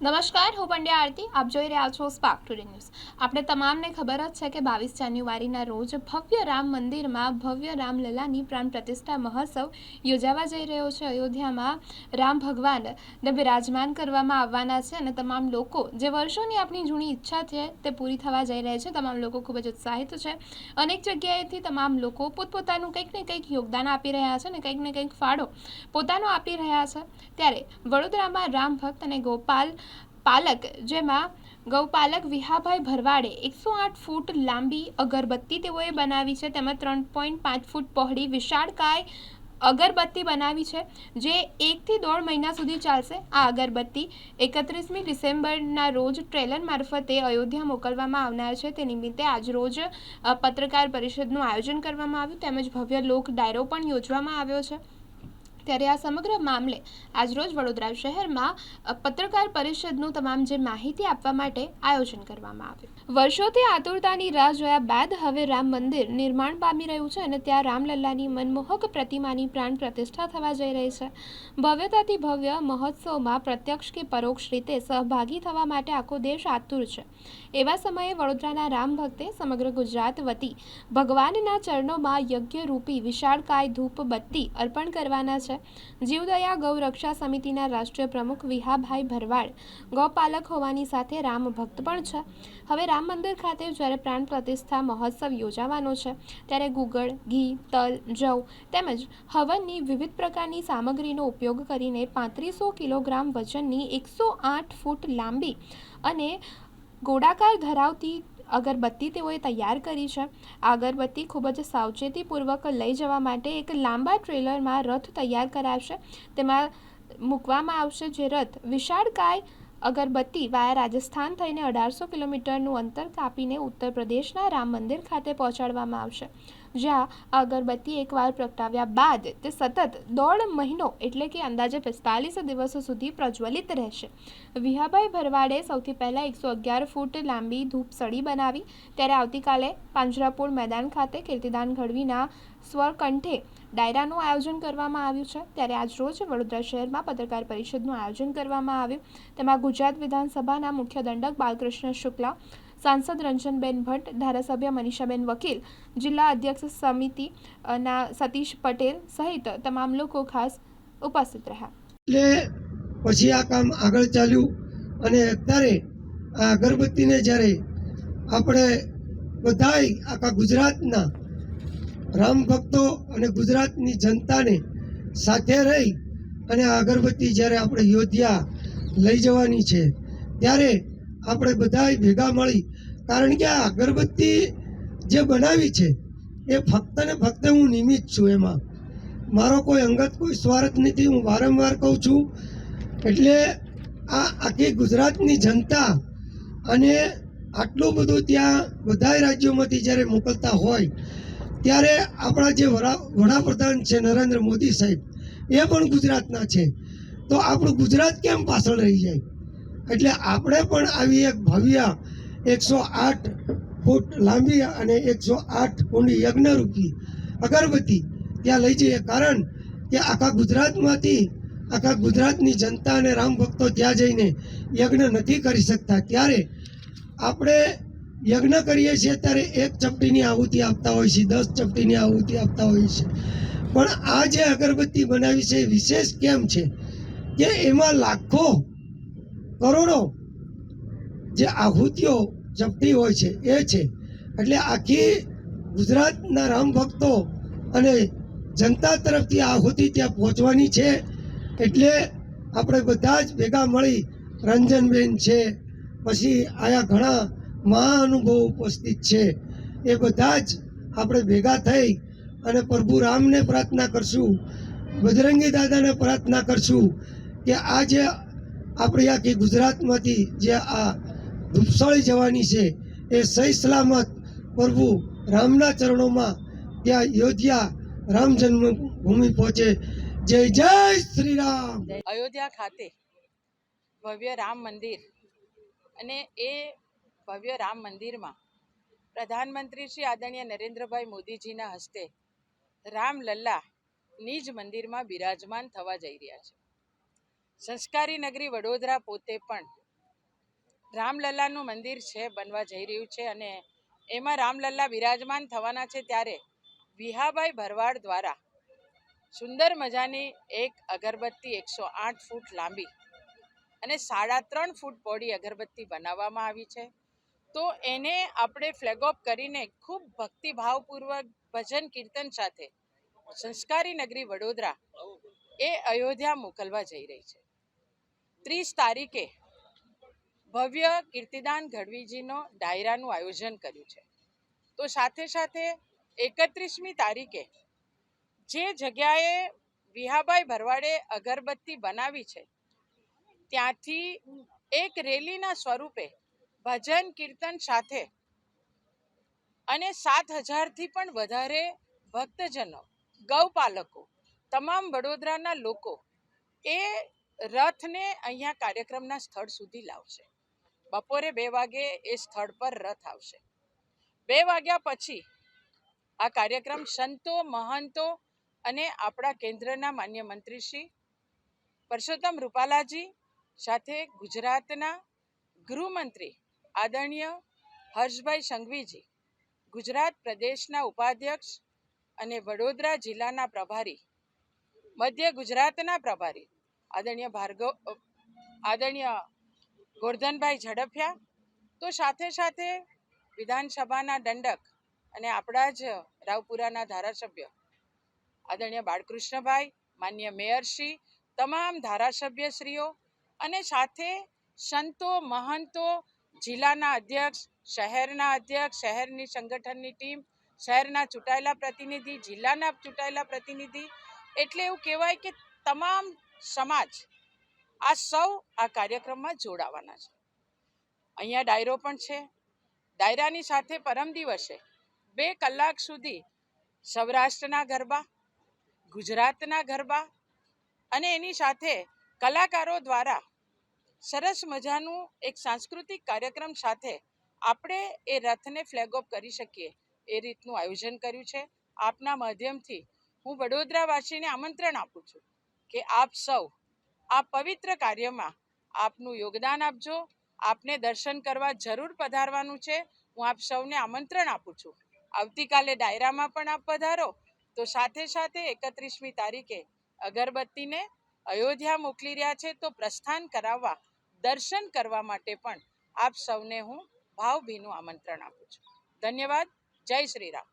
નમસ્કાર, હું પંડ્યા આરતી. આપ જોઈ રહ્યા છો સ્પાર્ક ટુડે ન્યૂઝ આપણે તમામને ખબર જ છે કે બાવીસ જાન્યુઆરીના રોજ ભવ્ય રામ મંદિરમાં ભવ્ય રામલલાની પ્રાણ પ્રતિષ્ઠા મહોત્સવ યોજાવા જઈ રહ્યો છે. અયોધ્યામાં રામ ભગવાનને બિરાજમાન કરવામાં આવવાના છે અને તમામ લોકો જે વર્ષોની આપણી જૂની ઈચ્છા છે તે પૂરી થવા જઈ રહી છે. તમામ લોકો ખૂબ જ ઉત્સાહિત છે. અનેક જગ્યાએથી તમામ લોકો પોતપોતાનું કંઈક ને કંઈક યોગદાન આપી રહ્યા છે અને કંઈક ને કંઈક ફાળો પોતાનો આપી રહ્યા છે. ત્યારે વડોદરામાં રામ ભક્ત અને ગોપાલ પાલક, જેમાં ગૌપાલક વિહાભાઈ ભરવાડે એકસો આઠ ફૂટ લાંબી અગરબત્તી તેઓએ બનાવી છે. તેમાં ત્રણ પોઈન્ટ પાંચ ફૂટ પહોળી વિશાળકાય અગરબત્તી બનાવી છે, જે એકથી દોઢ મહિના સુધી ચાલશે. આ અગરબત્તી એકત્રીસમી ડિસેમ્બરના રોજ ટ્રેલર મારફતે અયોધ્યા મોકલવામાં આવનાર છે. તે નિમિત્તે આજરોજ પત્રકાર પરિષદનું આયોજન કરવામાં આવ્યું. તેમજ ભવ્ય લોક ડાયરો પણ યોજવામાં આવ્યો છે. ત્યારે આ સમગ્ર મામલે આજરોજ વડોદરા શહેરમાં પત્રકાર પરિષદનું તમામ જે માહિતી આપવા માટે આયોજન કરવામાં આવ્યું. વર્ષોથી આતુરતાની રાહ જોયા બાદ હવે રામ મંદિર નિર્માણ પામી રહ્યું છે અને ત્યાં રામલલ્લાની મનમોહક પ્રતિમાની પ્રાણ પ્રતિષ્ઠા થવા જઈ રહી છે. ભવ્યતાથી ભવ્ય મહોત્સવમાં પ્રત્યક્ષ કે પરોક્ષ રીતે સહભાગી થવા માટે આખો દેશ આતુર છે. એવા સમયે વડોદરાના રામ ભક્તે સમગ્ર ગુજરાત વતી ભગવાનના ચરણોમાં યજ્ઞરૂપી વિશાળકાય ધૂપ બત્તી અર્પણ કરવાના છે જીવદયા ગૌરક્ષા સમિતિના રાષ્ટ્રીય પ્રમુખ વિહાભાઈ ભરવાડ ગૌપાલક હોવાની સાથે રામ ભક્ત પણ છે. હવે રામ મંદિર ખાતે જ્યારે પ્રાણ પ્રતિષ્ઠા મહોત્સવ યોજાવાનો છે, ત્યારે ગુગળ, ઘી, તલ, જવ તેમજ હવનની વિવિધ પ્રકારની સામગ્રીનો ઉપયોગ કરીને પાંત્રીસો કિલોગ્રામ વજનની એકસો આઠ ફૂટ લાંબી અને ગોળાકાર ધરાવતી અગરબત્તી તેઓએ તૈયાર કરી છે. આ અગરબત્તી ખૂબ જ સાવચેતીપૂર્વક લઈ જવા માટે એક લાંબા ટ્રેલરમાં રથ તૈયાર કરાશે. તેમાં મૂકવામાં આવશે જે રથ વિશાળકાય અગરબત્તી વાયા રાજસ્થાન થઈને અઢારસો કિલોમીટરનું અંતર કાપીને ઉત્તર પ્રદેશના રામ મંદિર ખાતે પહોંચાડવામાં આવશે. જ્યાં આ અગરબત્તી એકવાર પ્રગટાવ્યા બાદ તે સતત દોઢ મહિનો એટલે કે અંદાજે પિસ્તાલીસ દિવસો સુધી પ્રજ્વલિત રહેશે. વિહાભાઈ ભરવાડે સૌથી પહેલાં એકસો અગિયાર ફૂટ લાંબી ધૂપસળી બનાવી, ત્યારે આવતીકાલે પાંજરાપોળ મેદાન ખાતે કીર્તિદાન ગઢવીના સ્વરકંઠે ડાયરાનું આયોજન કરવામાં આવ્યું છે. ત્યારે આજ રોજ વડોદરા શહેરમાં પત્રકાર પરિષદનું આયોજન કરવામાં આવ્યું. તેમાં ગુજરાત વિધાનસભાના મુખ્ય દંડક બાલકૃષ્ણ શુક્લા સાંસદ રંજનબેન ભટ્ટ ધારાસભ્ય મનીષાબેન વકીલ જિલ્લા અધ્યક્ષ સમિતિ અ, ના સતીશ પટેલ સહિત તમામ લોકો ખાસ ઉપસ્થિત રહ્યા. એટલે પછી આ કામ આગળ ચાલ્યું અને અત્યારે આ અગરબત્તીને જ્યારે આપણે બધાય આખા ગુજરાતના રામ ભક્તો અને ગુજરાતની જનતાને સાથે રહી અને આ અગરબત્તી જ્યારે આપણે યોધ્યા લઈ જવાની છે ત્યારે આપણે બધાય ભેગા મળી કારણ કે આ અગરબત્તી જે બનાવી છે, એ ફક્ત ને ફક્ત હું નિમિત્ત છું એમાં. મારો કોઈ અંગત, કોઈ સ્વાર્થ નથી, હું વારંવાર કહું છું. એટલે આ આખી ગુજરાતની જનતા અને આટલું બધું ત્યાં બધા રાજ્યોમાંથી જ્યારે મોકલતા હોય, ત્યારે આપણા જે વડા, વડાપ્રધાન છે નરેન્દ્ર મોદી સાહેબ, એ પણ ગુજરાતના છે. તો આપણું ગુજરાત કેમ પાછળ રહી જાય? એટલે આપણે પણ આવી એક ભવ્ય એકસો આઠ ફૂટ લાંબી અને એકસો આઠ ઊંડી યજ્ઞરૂપી અગરબત્તી ત્યાં લઈ જઈએ. કારણ કે આખા ગુજરાતમાંથી, આખા ગુજરાતની જનતા અને રામ ભક્તો ત્યાં જઈને યજ્ઞ નથી કરી શકતા. ત્યારે આપણે યજ્ઞ કરીએ છીએ ત્યારે એક ચપટીની આહુતિ આપતા હોય છે, દસ ચપટીની આહુતિ આપતા હોય છે. પણ આ જે અગરબત્તી બનાવી છે એ વિશેષ કેમ છે? કે એમાં લાખો, કરોડો જે આહુતિઓ જપતી હોય છે, એ છે. એટલે આખી ગુજરાતના રામ ભક્તો અને જનતા તરફથી આહુતિ ત્યાં પહોંચવાની છે. એટલે આપણે બધા જ ભેગા મળી રંજનબેન છે, પછી આયા ઘણા મહાનુભવો ઉપસ્થિત છે. એ બધા જ આપણે ભેગા થઈ અને પ્રભુ રામને પ્રાર્થના કરશું, બજરંગી દાદાને પ્રાર્થના કરશું કે આ જે આપણી આખી ગુજરાતમાંથી જે આ ધૂપસળી જવાની છે. એ સહી સલામત પ્રભુ રામના ચરણોમાં ત્યાં યોધ્યા રામ જન્મભૂમિ પહોંચે. જય જય શ્રી રામ અયોધ્યા ખાતે ભવ્ય રામ મંદિર અને એ ભવ્ય રામ મંદિરમાં પ્રધાનમંત્રી શ્રી આદરણીય નરેન્દ્રભાઈ મોદીજીના હસ્તે રામ લલ્લા નિજ મંદિરમાં બિરાજમાન થવા જઈ રહ્યા છે. સંસ્કારી નગરી વડોદરા પોતે પણ રામલલ્લાનું મંદિર છે, બનવા જઈ રહ્યું છે અને એમાં રામલલ્લા બિરાજમાન થવાના છે ત્યારે વિહાભાઈ ભરવાડ દ્વારા સુંદર મજાની એક અગરબત્તી એકસો આઠ ફૂટ લાંબી અને સાડા ત્રણ ફૂટ પહોળી અગરબત્તી બનાવવામાં આવી છે. તો એને આપણે ફ્લેગ ઓફ કરીને ખૂબ ભક્તિભાવપૂર્વક ભજન કીર્તન સાથે સંસ્કારી નગરી વડોદરા એ અયોધ્યા મોકલવા જઈ રહી છે. ત્રીસ તારીખે ભવ્ય કીર્તિદાન ગઢવીજીનો ડાયરાનું આયોજન કર્યું છે. તો સાથે સાથે એકત્રીસમી તારીખે જે જગ્યાએ વિહાભાઈ ભરવાડે અગરબત્તી બનાવી છે, ત્યાંથી એક રેલીના સ્વરૂપે ભજન કીર્તન સાથે અને સાત હજારથી પણ વધારે ભક્તજનો, ગૌપાલકો, તમામ વડોદરાના લોકો એ રથને અહીંયા કાર્યક્રમના સ્થળ સુધી લાવશે. બપોરે બે વાગે એ સ્થળ પર રથ આવશે. બે વાગ્યા પછી આ કાર્યક્રમ સંતો, મહંતો અને આપણા કેન્દ્રના માન્ય મંત્રી શ્રી પરસોત્તમ રૂપાલાજી સાથે ગુજરાતના ગૃહમંત્રી આદરણીય હર્ષભાઈ સંઘવીજી, ગુજરાત પ્રદેશના ઉપાધ્યક્ષ અને વડોદરા જિલ્લાના પ્રભારી, મધ્ય ગુજરાતના પ્રભારી આદરણીય ભાર્ગવ આદરણીય ગોરધનભાઈ ઝડફિયા. તો સાથે સાથે વિધાનસભાના દંડક અને આપણા જ રાવપુરાના ધારાસભ્ય આદરણીય બાળકૃષ્ણભાઈ, માન્ય મેયરશ્રી તમામ ધારાસભ્યશ્રીઓ અને સાથે સંતો, મહંતો, જિલ્લાના અધ્યક્ષ, શહેરના અધ્યક્ષ, શહેરની સંગઠનની ટીમ, શહેરના ચૂંટાયેલા પ્રતિનિધિ, જિલ્લાના ચૂંટાયેલા પ્રતિનિધિ. એટલે એવું કહેવાય કે તમામ સમાજ આ સૌ આ કાર્યક્રમમાં જોડાવાના છે. અહીંયા ડાયરો પણ છે. ડાયરાની સાથે પરમ દિવસે બે કલાક સુધી સૌરાષ્ટ્રના ગરબા, ગુજરાતના ગરબા અને એની સાથે કલાકારો દ્વારા સરસ મજાનું એક સાંસ્કૃતિક કાર્યક્રમ સાથે આપણે એ રથને ફ્લેગ ઓફ કરી શકીએ એ રીતનું આયોજન કર્યું છે. આપના માધ્યમથી હું વડોદરાવાસીને આમંત્રણ આપું છું કે આપ સૌ આ પવિત્ર કાર્યમાં આપનું યોગદાન આપજો. આપને દર્શન કરવા જરૂર પધારવાનું છે. હું આપ સૌને આમંત્રણ આપું છું. આવતીકાલે ડાયરામાં પણ આપ પધારો. તો સાથે સાથે એકત્રીસમી તારીખે અગરબત્તીને અયોધ્યા મોકલી રહ્યા છે તો પ્રસ્થાન કરાવવા, દર્શન કરવા માટે પણ આપ સૌને હું ભાવભીનું આમંત્રણ આપું છું. ધન્યવાદ. જય શ્રી રામ.